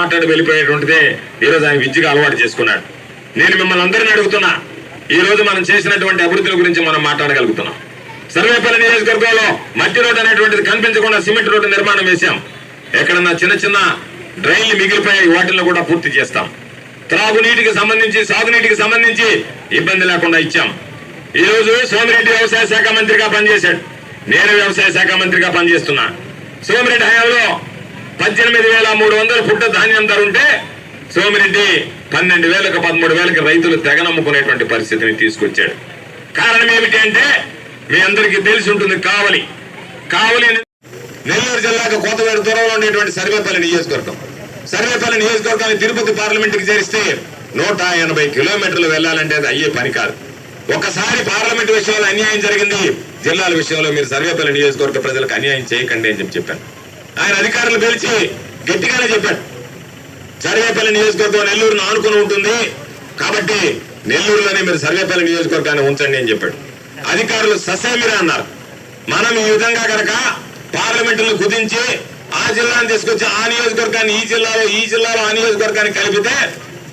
మాట్లాడి వెళ్ళిపోయేటువంటిదే ఈరోజు ఆయన విద్యగా అలవాటు చేసుకున్నాడు. నేను మిమ్మల్ని అందరినీ అడుగుతున్నా ఈ రోజు మనం చేసినటువంటి అభివృద్ధుల గురించి మనం మాట్లాడగలుగుతున్నాం. సర్వేపల్లి నియోజకవర్గంలో మట్టి రోడ్డు అనేటువంటిది కనిపించకుండా సిమెంట్ రోడ్డు నిర్మాణం వేశాం. ఎక్కడన్నా చిన్న చిన్న డ్రైన్లు మిగిలిపోయాయి వాటిల్లో కూడా పూర్తి చేస్తాం. త్రాగునీటికి సంబంధించి సాగునీటికి సంబంధించి ఇబ్బంది లేకుండా ఇచ్చాం. ఈ రోజు సోమిరెడ్డి వ్యవసాయ శాఖ మంత్రిగా పనిచేశాడు. నేను వ్యవసాయ శాఖ మంత్రిగా పనిచేస్తున్నా. సోమిరెడ్డి హయాంలో పద్దెనిమిది వేల మూడు వందల పుట్ట ధాన్యం ధర ఉంటే సోమిరెడ్డి పన్నెండు వేలకు పదమూడు వేలకు రైతులు తెగనమ్ముకునేటువంటి పరిస్థితిని తీసుకొచ్చాడు. కారణం ఏమిటి అంటే మీ అందరికీ తెలిసి ఉంటుంది కావలి. కావలి నెల్లూరు జిల్లాకు కోతవేడు దూరంలో ఉండేటువంటి సర్వేపల్లి నియోజకవర్గం. సర్వేపల్లి నియోజకవర్గాన్ని తిరుపతి పార్లమెంట్కి చేరిస్తే నూట ఎనభై కిలోమీటర్లు వెళ్ళాలంటే అది అయ్యే పని కాదు. ఒకసారి పార్లమెంట్ విషయంలో అన్యాయం జరిగింది. జిల్లాల విషయంలో మీరు సర్వేపల్లి నియోజకవర్గ ప్రజలకు అన్యాయం చేయకండి అని చెప్పి చెప్పాను. ఆయన అధికారులు పిలిచి గట్టిగానే చెప్పాడు సర్వేపల్లి నియోజకవర్గం నెల్లూరును ఆనుకుని ఉంటుంది. కాబట్టి నెల్లూరులోనే మీరు సర్వేపల్లి నియోజకవర్గాన్ని ఉంచండి అని చెప్పాడు. అధికారులు ససేమిరా అన్నారు. మనం ఈ విధంగా కనుక పార్లమెంటును కుదించి ఆ జిల్లాను తీసుకొచ్చి ఆ నియోజకవర్గాన్ని ఈ జిల్లాలో ఈ జిల్లాలో ఆ నియోజకవర్గాన్ని కలిపితే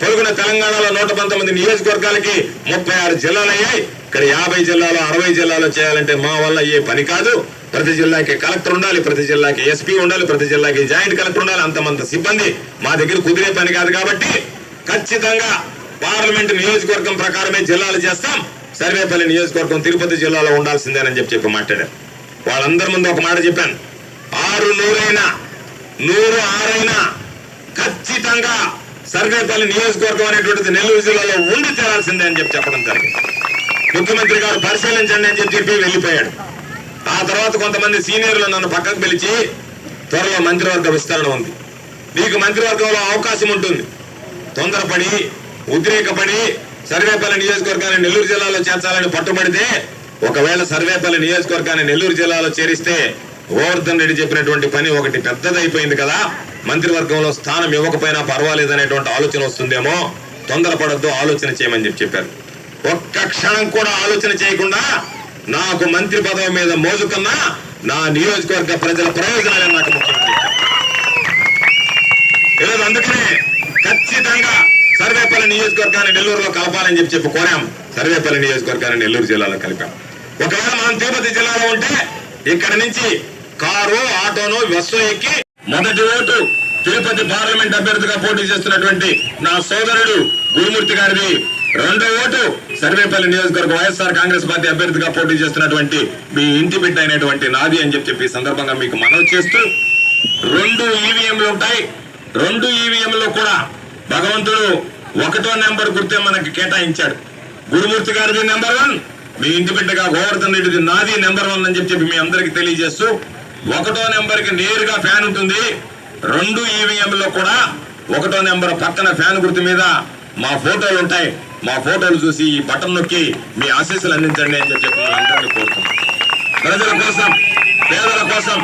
పొరుగున తెలంగాణలో నూట పంతొమ్మిది నియోజకవర్గాలకి ముప్పై ఆరు జిల్లాలు అయ్యాయి. ఇక్కడ యాభై జిల్లాలో అరవై జిల్లాలో చేయాలంటే మా వల్ల అయ్యే పని కాదు. ప్రతి జిల్లాకి కలెక్టర్ ఉండాలి ప్రతి జిల్లాకి ఎస్పీ ఉండాలి ప్రతి జిల్లాకి జాయింట్ కలెక్టర్ ఉండాలి అంతమంత సిబ్బంది మా దగ్గర కుదిరే పని కాదు కాబట్టి ఖచ్చితంగా పార్లమెంట్ నియోజకవర్గం ప్రకారమే జిల్లాలు చేస్తాం. సర్వేపల్లి నియోజకవర్గం తిరుపతి జిల్లాలో ఉండాల్సిందేనని చెప్పి చెప్పి మాట్లాడారు. వాళ్ళందరి ముందు ఒక మాట చెప్పాను. ఆరు నూరైనా నూరు ఆరైనా ఖచ్చితంగా సర్వేపల్లి నియోజకవర్గం అనేటువంటిది నెల్లూరు జిల్లాలో ఉండి తీరాల్సిందే అని చెప్పి చెప్పడం జరిగింది. ముఖ్యమంత్రి గారు పరిశీలించండి అని చెప్పి చెప్పి వెళ్ళిపోయాడు. ఆ తర్వాత కొంతమంది సీనియర్లు నన్ను పక్కకు పిలిచి త్వరలో మంత్రివర్గ విస్తరణ ఉంది. నీకు మంత్రివర్గంలో అవకాశం ఉంటుంది. తొందరపడి ఉద్రేకపడి సర్వేపల్లి నియోజకవర్గాన్ని నెల్లూరు జిల్లాలో చేర్చాలని పట్టుబడితే ఒకవేళ సర్వేపల్లి నియోజకవర్గాన్ని నెల్లూరు జిల్లాలో చేరిస్తే గోవర్ధన్ రెడ్డి చెప్పినటువంటి పని ఒకటి పెద్దదైపోయింది కదా. మంత్రివర్గంలో స్థానం ఇవ్వకపోయినా పర్వాలేదు అనేటువంటి ఆలోచన వస్తుందేమో. తొందరపడద్దు ఆలోచన చేయమని చెప్పి చెప్పారు. ఒక్క క్షణం కూడా ఆలోచన చేయకుండా నాకు మంత్రి పదవి మీద మోజు కన్నా నా నియోజకవర్గ ప్రజల ప్రయోజనాలే నాకు ముఖ్యం ఈరోజు అందుకనే ఖచ్చితంగా సర్వేపల్లి నియోజకవర్గాన్ని నెల్లూరులో కలపాలని చెప్పి చెప్పి కోరాం సర్వేపల్లి నియోజకవర్గాన్ని నెల్లూరు జిల్లాలో కలిపాం ఒకవేళ మనం తిరుపతి జిల్లాలో ఉంటే ఇక్కడ నుంచి కారు ఆటోను బస్సు ఎక్కి మొదటి ఓటు తిరుపతి పార్లమెంట్ అభ్యర్థిగా పోటీ చేస్తున్నటువంటి నా సోదరుడు గురుమూర్తి గారిది రెండో ఓటు సర్వేపల్లి నియోజకవర్గం వైఎస్ఆర్ కాంగ్రెస్ పార్టీ అభ్యర్థిగా పోటీ చేస్తున్నటువంటి మీ ఇంటి బిడ్డ అయినటువంటి నాది అని చెప్పి చెప్పి ఈ సందర్భంగా మీకు మనవి చేస్తూ రెండు ఈవీఎంలు ఉంటాయి. రెండు ఈవీఎంలో కూడా భగవంతుడు ఒకటో నెంబర్ గుర్తే మనకి కేటాయించాడు. గురుమూర్తి గారిది నెంబర్ వన్ మీ ఇంటి బిడ్డగా గోవర్ధన్ రెడ్డిది నాది నెంబర్ వన్ అని చెప్పి చెప్పి మీ అందరికి తెలియజేస్తూ ఒకటో నెంబర్కి నేరుగా ఫ్యాన్ ఉంటుంది. రెండు ఈవీఎంలో కూడా ఒకటో నెంబర్ పక్కన ఫ్యాన్ గుర్తు మీద మా ఫోటోలు ఉంటాయి. మా ఫోటోలు చూసి ఈ బటన్ నొక్కి మీ ఆశీస్సులు అందించండి అని చెప్పి అందరినీ కోరుతున్నాం. ప్రజల కోసం పేదల కోసం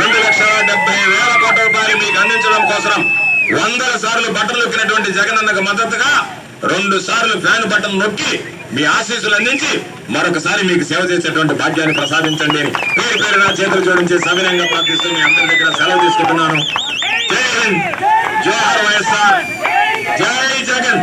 రెండు లక్షల డెబ్బై వేల కోట్ల రూపాయలు మీకు అందించడం కోసం వందల సార్లు బటన్ నొక్కినటువంటి జగనన్నకు మద్దతుగా రెండు సార్లు ఫ్యాన్ బటన్ నొక్కి మీ ఆశీస్సులు అందించి మరొకసారి మీకు సేవ చేసేటువంటి భాగ్యాన్ని ప్రసాదించండి అని పేరు పేరు నా చేతులు జోడించి సవినయంగా ప్రార్థిస్తూ మీ అందరి దగ్గర సెలవు తీసుకుంటున్నాను. జై హింద్. జోహార్ వైఎస్ఆర్. జై జగన్.